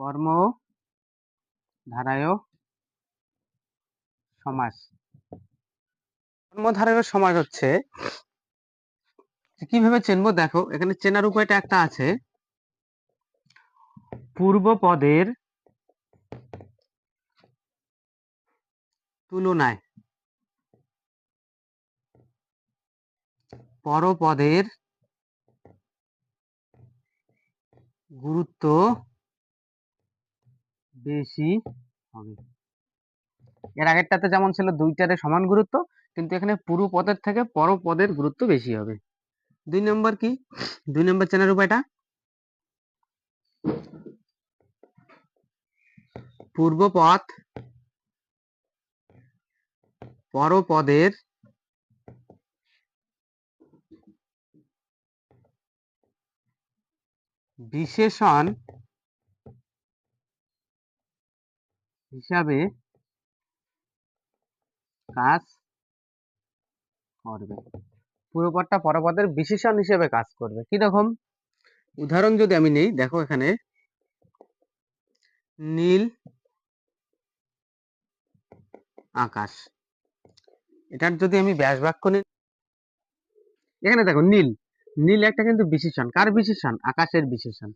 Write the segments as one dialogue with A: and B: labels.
A: কর্ম, ধারায় সমাস। কর্মধারায় সমাস হচ্ছে কীভাবে চিনবো? দেখো, এখানে চেনার উপায়টা একটা আছে। পূর্ব পদের তুলনায় পরপদের গুরুত্ব বেশি হবে। এর আগেরটাতে যেমন ছিল দুইটারে সমান গুরুত্ব, কিন্তু এখানে পুরো পদের থেকে পরপদের গুরুত্ব বেশি হবে। দুই নম্বর কি? দুই নম্বর চেনার উপায়টা? পূর্ব পূর্বপদ পরপদের বিশেষণ হিসাবে কাজ করবে। পূর্বপদটা পরপদের বিশেষণ হিসেবে কাজ করবে। কি রকম? উদাহরণ যদি আমি নেই, দেখো এখানে। নীল আকাশ। এটার যদি আমি ব্যাস বাক্য নিই, এখানে দেখো নীল। নীল একটা কিন্তু বিশেষণ কার বিশেষণ আকাশের বিশেষণ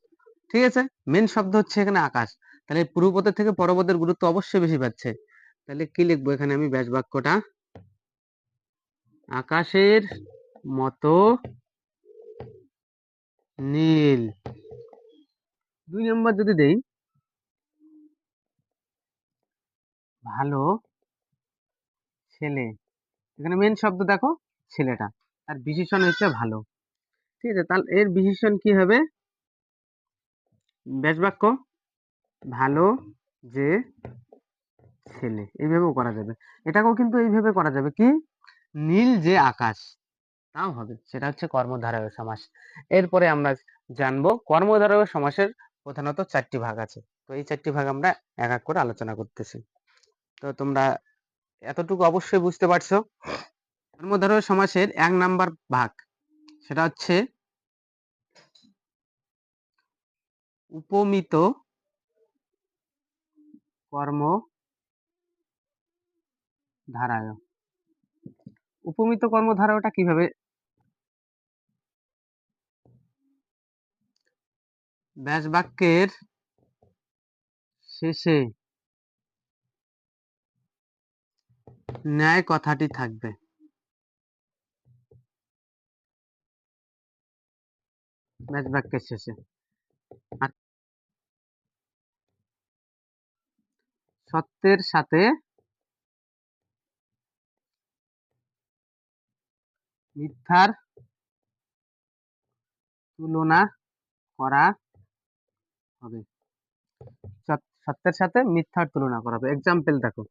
A: ঠিক আছে? মেন শব্দ হচ্ছে এখানে আকাশ। তাহলে পূর্বপদের থেকে পরপদের গুরুত্ব অবশ্যই বেশি পাচ্ছে। তাহলে কি লিখব এখানে আমি ব্যাস বাক্যটা আকাশের মতো নীল। দুই নম্বর যদি দেই, ভালো ছেলে। এখানে মেন শব্দ দেখো, ছেলেটা। আর বিশেষণ হচ্ছে ভালো। ঠিক আছে, তাহলে এর বিশেষণ কি হবে? ব্যাস বাক্য ভালো যে ছেলে। এইভাবেও করা যাবে। এটাকেও কিন্তু এইভাবে করা যাবে কি? নীল যে আকাশ, তাও হবে। সেটা হচ্ছে কর্মধারয় সমাস। এরপরে আমরা জানব কর্মধারয় সমাসের প্রধানত চারটি ভাগ আছে। তো এই চারটি ভাগ আমরা এক এক করে আলোচনা করতেছি। তো তোমরা এতটুকু অবশ্যই বুঝতে পারছ। কর্মধারয় সমাসের এক নাম্বার ভাগ, সেটা হচ্ছে উপমিত কর্ম ধারায়। উপমিত কর্মধারায়টা কীভাবে ব্যাস বাক্যের শেষে ন্যায় কথাটি থাকবে। ব্যাস বাক্যের শেষে সত্যের সাথে মিথ্যার তুলনা করা হবে। সত্যের সাথে মিথ্যার তুলনা করা হবে। এক্সাম্পল দেখো।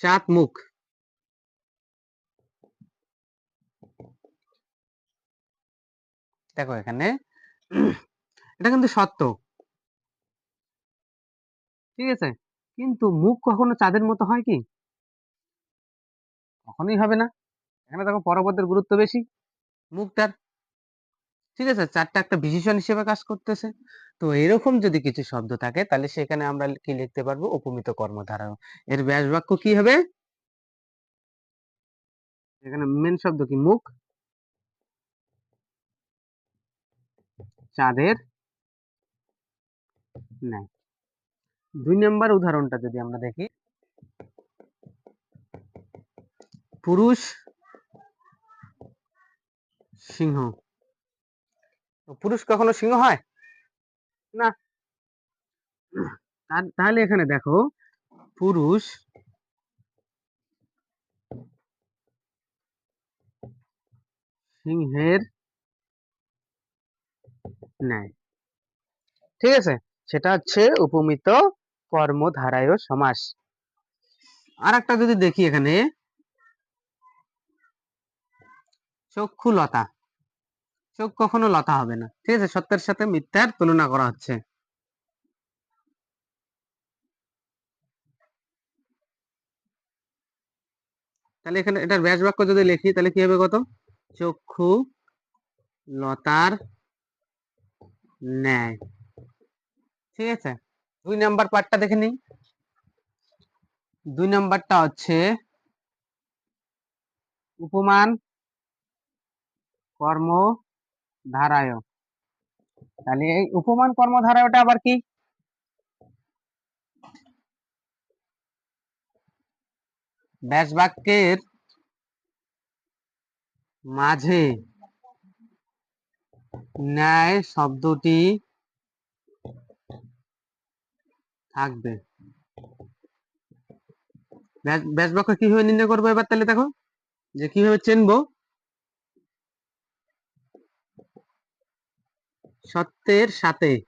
A: চাঁদ মুখ। দেখো এখানে, এটা কিন্তু সত্য। ঠিক আছে? কিন্তু মুখ কখনো চাঁদের মতো হয় কি? কখনোই হবে না। এখানে দেখো পরপদের গুরুত্ব বেশি, মুখটার। ঠিক আছে? চারটা একটা বিশেষণ হিসেবে কাজ করতেছে। তো এরকম যদি কিছু শব্দ থাকে, তাহলে সেখানে আমরা কি লিখতে পারব? উপমিত কর্মধারা। এর ব্যাস বাক্য কি হবে? এখানে মেন শব্দ কি? মুখ। চাঁদের নাই দুই নম্বর উদাহরণটা যদি আমরা দেখি। পুরুষ, সিংহ। পুরুষ কখনো সিংহ হয়? না। তাহলে এখানে দেখো, পুরুষ সিংহের নাই ঠিক আছে? সেটা হচ্ছে উপমিত কর্মধারায় সমাস। আর একটা যদি দেখি এখানে, চক্ষু লতা। চোখ কখনো লতা হবে না। ঠিক আছে, সত্যের সাথে মিথ্যার তুলনা করা হচ্ছে। তাহলে এখানে এটার ব্যাস বাক্য যদি লিখি, তাহলে কি হবে কত? চক্ষু লতার নেয় ঠিক আছে? দুই নাম্বার পার্টটা দেখে নিই। দুই নাম্বারটা হচ্ছে উপমান, কর্ম, ধারায়। তাহলে এই উপমান কর্মধারায়টা আবার কি? ব্যাস বাক্যের মাঝে ন্যায় শব্দটি থাকবে। ব্যাস- বাক্য কীভাবে নির্ণয় করব এবার তাহলে দেখো? যে কীভাবে চিনবো? সত্যের সাথে।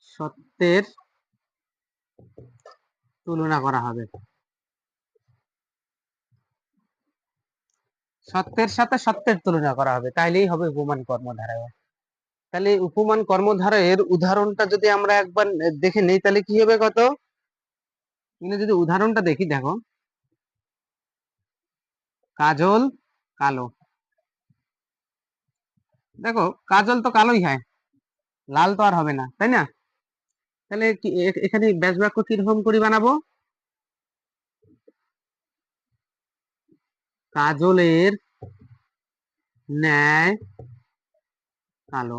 A: সত্যের তুলনা করা হবে। সত্যের সাথে সত্যের তুলনা করা হবে। তাইলেই হবে উপমান কর্মধারায়। তাহলে উপমান কর্মধারয়ের উদাহরণটা যদি আমরা একবার দেখে নেই, তাহলে কি হবে কত? এখানে যদি উদাহরণটা দেখি, দেখো। কাজল কালো। দেখো, কাজল তো কালোই হয়। লাল তো আর হবে না, তাই না? তাহলে এখানে ব্যাস বাক্য কীরকম করে বানাবো? কাজলের ন্যায় কালো।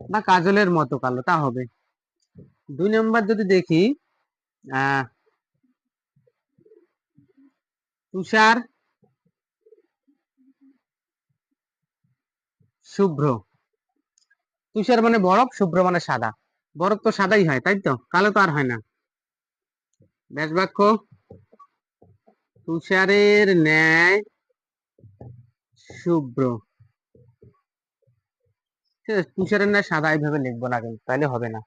A: বা কাজলের মতো কালো, তা হবে। দুই নম্বর যদি দেখি তুষার, শুভ্র। তুষার মানে বরফ, শুভ্র মানে সাদা। বরফ তো সাদাই হয়, তাই তো? কালো তো আর হয় না। ব্যাস বাক্য। তুষারের ন্যায় শুভ্র। তুষারের ন্যায় সাদা এইভাবে লিখব না কিন্তু তাহলে হবে না।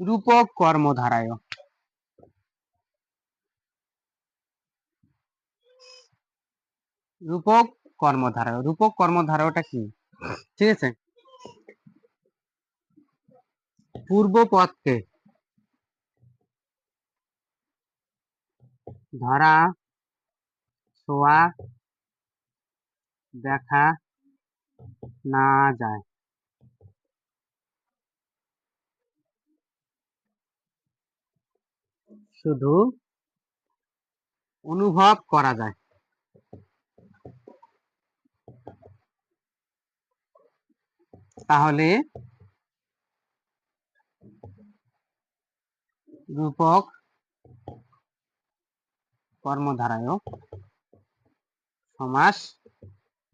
A: রূপক কর্মধারায়। রূপক কর্মধারায়। রূপক কর্মধারায়টা কি? ঠিক আছে? পূর্ব পথকে ধরা, ছোঁয়া, দেখা না যায়। শুধু অনুভব করা যায়। তাহলে রূপক কর্মধারায় সমাস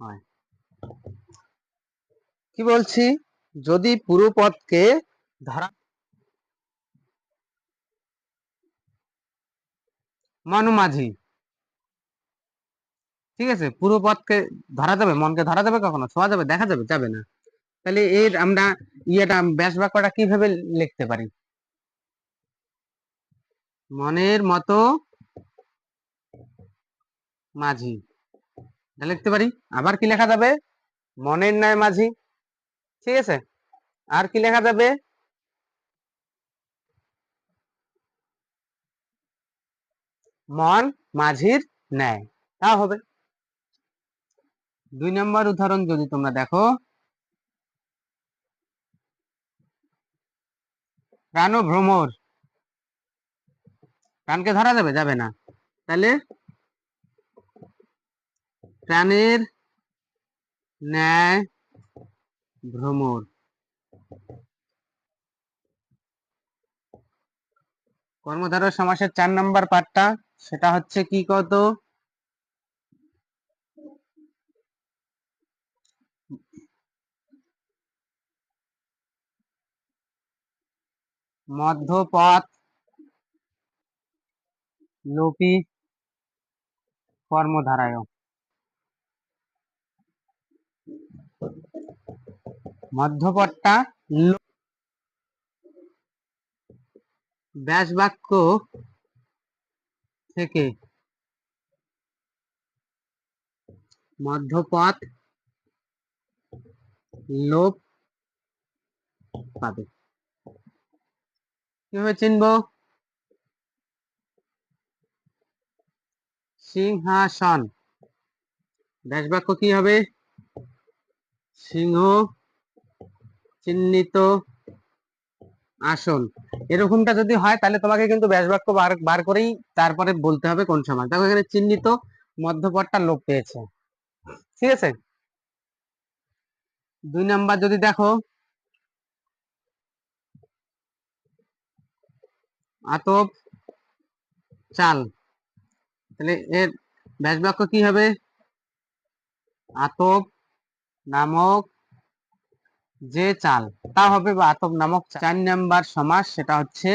A: হয়। কি বলছি? যদি পুরো পদকে ধরা মনোমাঝি। ঠিক আছে? পুরো পথকে ধরা যাবে? মনকে ধরা যাবে কখনো? ছোঁয়া যাবে? দেখা যাবে? যাবে না। তাহলে এর আমরা ইয়েটা, ব্যাস বাক্যটা কীভাবে লিখতে পারি? মনের মতো মাঝি। লিখতে পারি? আবার কি লেখা যাবে? মনের ন্যায় মাঝি। ঠিক আছে? আর কি লেখা যাবে? মন মাঝির ন্যায়। তা হবে। দুই নম্বর উদাহরণ যদি তোমরা দেখো। প্রাণ ভ্রমর। প্রাণকে ধরা যাবে? যাবে না। তাহলে প্রাণের ন্যায় ভ্রমর। কর্মধারা সমাসের চার নম্বর পার্টটা সেটা হচ্ছে কি কত? মধ্যপথ লোপী কর্মধারায়। মধ্যপথটা লো- ব্যাস বাক্য থেকে মধ্যপথ লোপ পাবে। কীভাবে চিনব? সিংহাসন। ব্যাস বাক্য কি হবে? সিংহ চিহ্নিত আসন এরকমটা যদি হয়, তাহলে তোমাকে কিন্তু ব্যাস বাক্য বার বার করেই তারপরে বলতে হবে কোন সমাস দেখো, এখানে চিহ্নিত মধ্যপদটা লোপ পেয়েছে। ঠিক আছে? দুই নাম্বার যদি দেখো, আতপ চাল। তাহলে এর ব্যাস বাক্য কি হবে? আতপ নামক যে চাল, তা হবে বা আতপ নামক। চার নাম্বার সমাস, সেটা হচ্ছে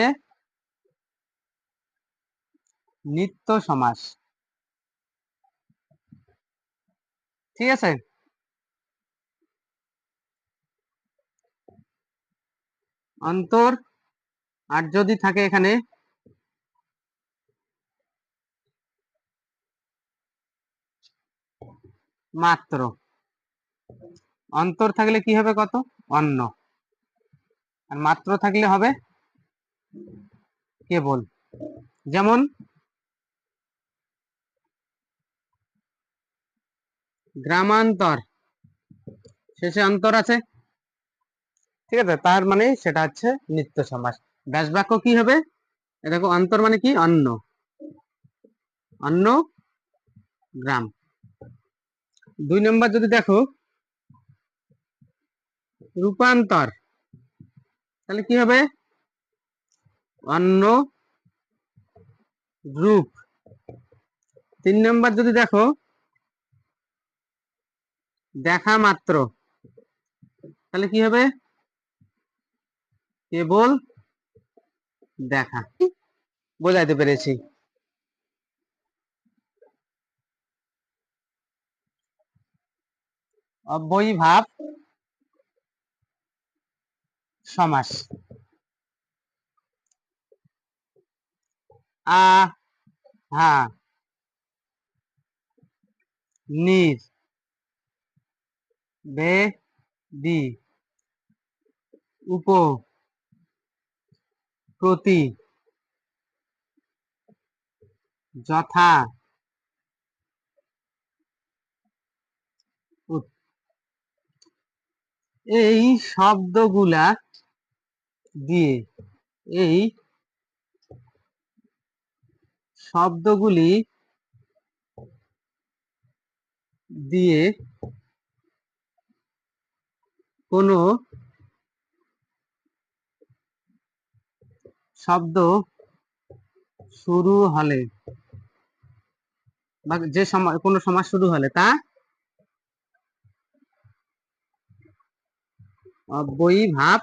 A: নিত্য সমাস। ঠিক আছে? অন্তর, আর যদি থাকে এখানে, মাত্র। অন্তর থাকলে কি হবে কত? অন্য আর মাত্র থাকলে হবে কেবল। যেমন গ্রামান্তর। শেষে অন্তর আছে। ঠিক আছে, তার মানে সেটা হচ্ছে নিত্য সমাস। ব্যাস বাক্য কি হবে? দেখো, অন্তর মানে কি? অন্য অন্য গ্রাম। দুই নম্বর যদি দেখো রূপান্তর। তাহলে কি হবে? অন্য রূপ। তিন নম্বর যদি দেখো, দেখা মাত্র, তাহলে কি হবে? কেবল দেখা। বোঝাইতে পেরেছি। অব্যয়ী ভাব সমাস। আ হা নির বে দি উপ প্রতি যথা এই শব্দগুলা দিয়ে এই শব্দগুলি দিয়ে কোনো শব্দ শুরু হলে বা যে সময় কোনো সমাজ শুরু হলে তা অব্যয়ী ভাব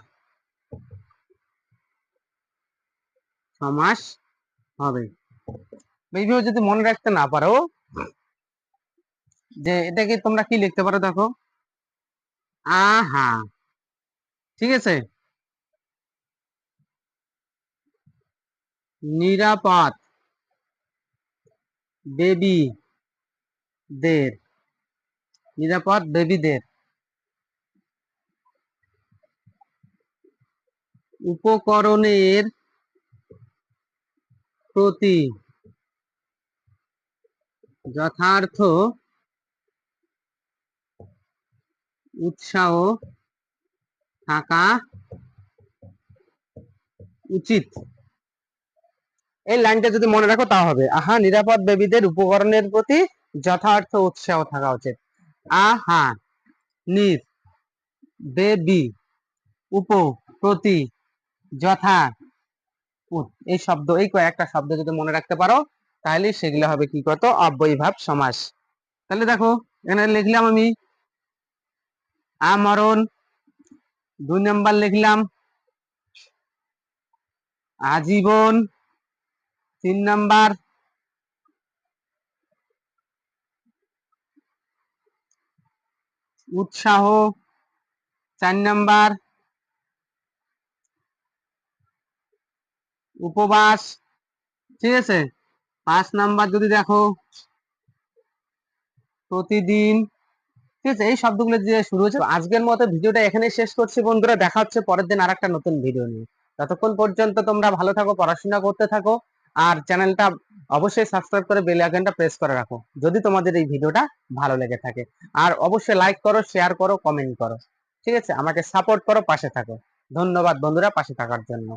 A: সমাস হবে। এইভাবে যদি মনে রাখতে না পারো, যে এটাকে তোমরা কি লিখতে পারো দেখো? আহা। ঠিক আছে? নিরাপদ বেবি দের নিরাপদ বেবিদের উপকরণের প্রতি যথার্থ উৎসাহ থাকা উচিত এই লাইনটা যদি মনে রাখো তা হবে আহা, নিরাপদ বেবিদের উপকরণের প্রতি যথার্থ উৎসাহ থাকা উচিত আহা নির বেবি উপ প্রতি যথা। এই শব্দ, এই কয়েকটা শব্দ যদি মনে রাখতে পারো, তাহলে সেগুলো হবে কি কত অব্যয়ীভাব সমাস। তাহলে দেখো, এখানে লিখলাম আমি, আমরণ দুই নাম্বার লিখলাম, আজীবন, তিন নাম্বার, উৎসাহ, চার নাম্বার উপবাস, ঠিক আছে? পাঁচ নাম্বার যদি দেখো, প্রতিদিন, ঠিক আছে? এই শব্দগুলো দিয়ে শুরু হচ্ছে। আজকের মতো ভিডিওটা এখানে শেষ করছি বন্ধুরা। দেখা হচ্ছে পরের দিন আর একটা নতুন ভিডিও নিয়ে। ততক্ষণ পর্যন্ত তোমরা ভালো থাকো, পড়াশোনা করতে থাকো, আর চ্যানেলটা অবশ্যই সাবস্ক্রাইব করে বেল আইকনটা প্রেস করে রাখো, যদি তোমাদের এই ভিডিওটা ভালো লেগে থাকে। আর অবশ্যই লাইক করো, শেয়ার করো, কমেন্ট করো, ঠিক আছে? আমাকে সাপোর্ট করো, পাশে থাকো। ধন্যবাদ বন্ধুরা, পাশে থাকার জন্য।